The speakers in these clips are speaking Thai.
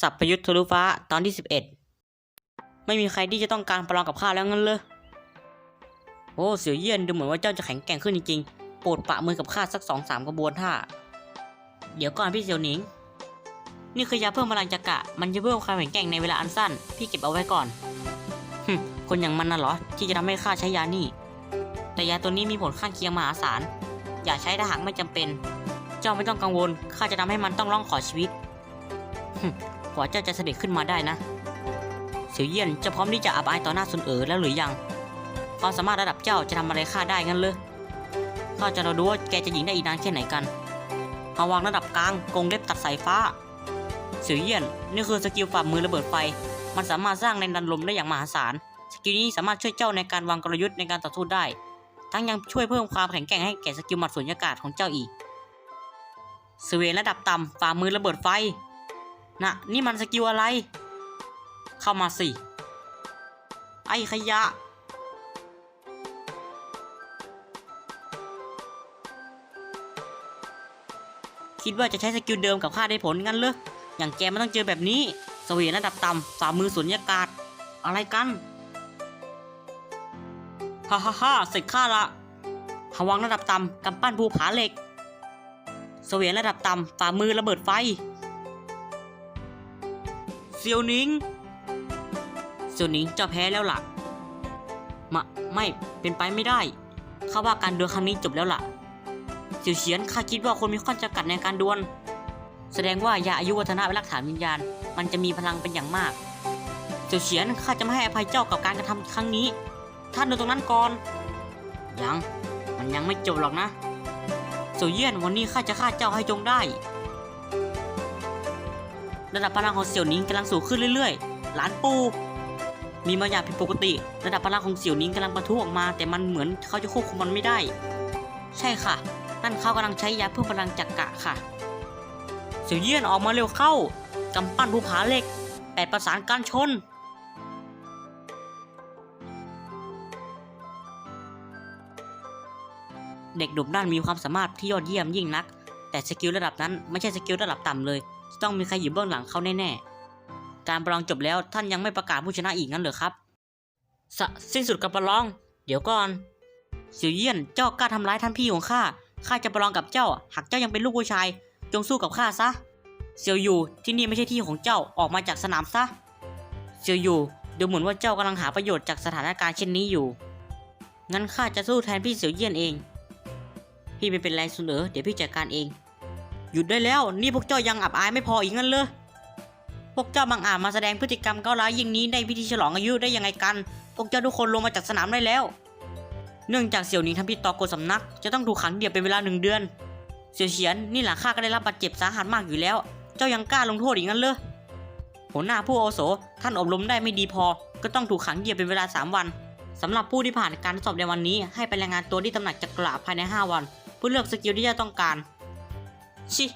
สัพพยุทธทะลุฟ้าตอนที่ 11 ไม่มีใครที่จะต้องการประลองกับข้าแล้วงั้นเลยโอ้เสี่ยวเยี่ยนดูเหมือนว่าเจ้าจะแข็งแกร่งขึ้นจริงๆ โปรดปะมือกับข้าสักสองสามกระบวนท่า เดี๋ยวก่อนพี่เสี่ยวหนิง นี่คือยาเพิ่มพลังจักระมันจะเพิ่มความแข็งแกร่งในเวลาอันสั้น พี่เก็บเอาไว้ก่อนหึคนอย่างมันน่ะเหรอ ที่จะทำให้ข้าใช้ยานี่ แต่ยาตัวนี้มีผลข้างเคียงมหาศาล อย่าใช้ถ้าหากไม่จำเป็น เจ้าไม่ต้องกังวล ข้าจะทำให้มันต้องร้องขอชีวิต กว่าเจ้าจะเสด็จขึ้นมาได้นะเสี่ยวเยี่ยนจะพร้อมที่จะอับอายต่อหน้าซุนเอ๋อแล้วหรือยัง ความสามารถระดับเจ้าจะทำอะไรข้าได้งั้นเลยข้าจะรอดูว่าแกจะยิงได้อีกนานแค่ไหนกันฮาวางระดับกลางกงเล็บตัดสายฟ้า เสี่ยวเยี่ยนนี่คือสกิลฝ่ามือระเบิดไฟ มันสามารถสร้างแรงดันลมได้อย่างมหาศาล สกิลนี้สามารถช่วยเจ้าในการวางกลยุทธ์ในการต่อสู้ได้ ทั้งยังช่วยเพิ่มความแข็งแกร่งให้แก่สกิลหมัดสุญญากาศของเจ้าอีกสเวนระดับต่ำฝ่ามือระเบิดไฟ น่ะนี่มันสกิลอะไร เข้ามาสิ ไอ้ขยะ คิดว่าจะใช้สกิลเดิมกับข้าได้ผลงั้นเหรออย่างแกไม่ต้องเจอแบบนี้สวนระดับต่ำฝ่ามือสุญญากาศ อะไรกันฮ่าฮ่าฮ่าเสร็จข้าละหวังระดับต่ำกำปั้นภูผาเหล็ก เสวียนระดับต่ำฝ่ามือระเบิดไฟ ซียวหนิงเซียวหนิงจะแพ้แล้วล่ะมะไม่เป็นไปไม่ได้ข้าว่าการดวลครั้งนี้จบแล้วล่ะเสียวเฉียนข้าคิดว่าคนมีข้อจำกัดในการดวล แสดงว่ายาอายุวัฒนะเป็นรักฐานวิญญาณ มันจะมีพลังเป็นอย่างมากเสียวเฉียนข้าจะไม่ให้อภัยเจ้ากับการกระทำครั้งนี้ ท่านดูตรงนั้นก่อนยังมันยังไม่จบหรอกนะโซเยียนวันนี้ข้าจะฆ่าเจ้าให้จงได้ ระดับพลังของเสี่ยวหนิงกำลังสูงขึ้นเรื่อยๆ หลานปู มีบางอย่างผิดปกติ ระดับพลังของเสี่ยวหนิงกำลังประทุออกมา แต่มันเหมือนเขาจะควบคุมมันไม่ได้ ใช่ค่ะ นั่นเขากำลังใช้ยาเพิ่มพลังจักกะค่ะ เสี่ยวเยี่ยนออกมาเร็วเข้ากำปั้นภูผาเหล็กแปดประสานการชนเด็กดุมด้านมีความสามารถที่ยอดเยี่ยมยิ่งนัก แต่สกิลระดับนั้นไม่ใช่สกิลระดับต่ำเลย จะต้องมีใครอยู่เบื้องหลังเขาแน่ๆ การประลองจบแล้วท่านยังไม่ประกาศผู้ชนะอีกงั้นเหรอครับสสิ้นสุดการประลอง เดี๋ยวก่อนเสี่ยวเยี่ยนเจ้ากล้าทำร้ายท่านพี่ของข้าข้าจะประลองกับเจ้า หากเจ้ายังเป็นลูกผู้ชาย จงสู้กับข้าซะเสี่ยวอยู่ที่นี่ไม่ใช่ที่ของเจ้าออกมาจากสนามซะเสี่ยวอยู่ดูเหมือนว่าเจ้ากำลังหาประโยชน์จากสถานการณ์เช่นนี้อยู่ งั้นข้าจะสู้แทนพี่เสี่ยวเยี่ยนเอง พี่ไม่เป็นไรซุนเอ๋อเดี๋ยวพี่จัดการเอง หยุดได้แล้ว นี่พวกเจ้ายังอับอายไม่พออีกงั้นเลยพวกเจ้าบังอาจมาแสดงพฤติกรรมก้าวร้ายยิ่งนี้ในพิธีฉลองอายุได้ยังไงกัน พวกเจ้าทุกคนลงมาจากสนามได้แล้ว เนื่องจากเสี่ยวหนิงทำผิดต่อกฎสำนัก จะต้องถูกขังเดี่ยวเป็นเวลาหนึ่งเดือน เสี่ยวเฉียนนี่หลังข้าก็ได้รับบาดเจ็บสาหัสมากอยู่แล้ว เจ้ายังกล้าลงโทษอีกงั้นเลยหัวหน้าผู้อาโสท่านอบรมได้ไม่ดีพอ ก็ต้องถูกขังเดี่ยวเป็นเวลาสามวันสำหรับผู้ที่ผ่านการทดสอบในวันนี้ ให้ไปรายงานตัวที่ตำหนักจักรลาภายในห้าวัน เพื่อเลือกสกิลที่จะต้องการ ชิ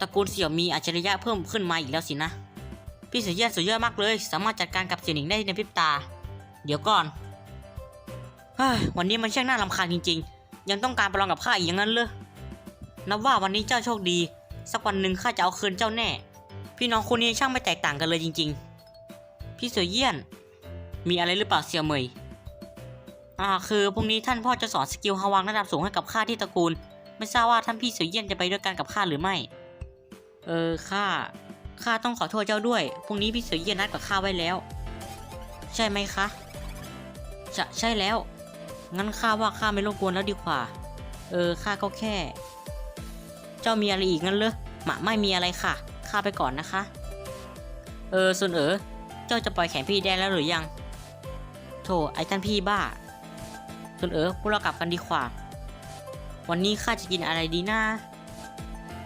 ตระกูลเสี่ยวมีอัจฉริยะเพิ่มขึ้นมาอีกแล้วสินะ พี่เสี่ยวเยี่ยนสุดยอดมากเลย สามารถจัดการกับเสี่ยวหนิงได้ในพริบตา เดี๋ยวก่อนเฮ้ยวันนี้มันช่างน่ารำคาญจริง ๆ ยังต้องการประลองกับข้าอีกอย่างนั้นเลยนับว่าวันนี้เจ้าโชคดี สักวันหนึ่งข้าจะเอาคืนเจ้าแน่ พี่น้องคนนี้ช่างไม่แตกต่างกันเลยจริง ๆ พี่เสี่ยวเยี่ยน มีอะไรหรือเปล่าเสี่ยวเหมย อ่าคือพรุ่งนี้ท่านพ่อจะสอนสกิลฮาวางระดับสูงให้กับข้าที่ตระกูล ไม่ทราบว่าท่านพี่เสี่ยวเยี่ยนจะไปด้วยกันกับข้าหรือไม่ เออข้าข้าต้องขอโทษเจ้าด้วยพรุ่งนี้พี่เสี่ยวเยี่ยนนัดกับข้าไว้แล้ว ใช่ไหมคะจะใช่แล้ว งั้นข้าว่าข้าไม่รบกวนแล้วดีกว่า เออข้าก็แค่ เจ้ามีอะไรอีกงั้นเหรอหมาไม่มีอะไรค่ะข้าไปก่อนนะคะ เออส่วนเออเจ้าจะปล่อยแขนพี่ได้แล้วหรือยัง โธ่ไอ้ท่านพี่บ้า ส่วนเออพวกเรากลับกันดีกว่า วันนี้ข้าจะกินอะไรดีนะ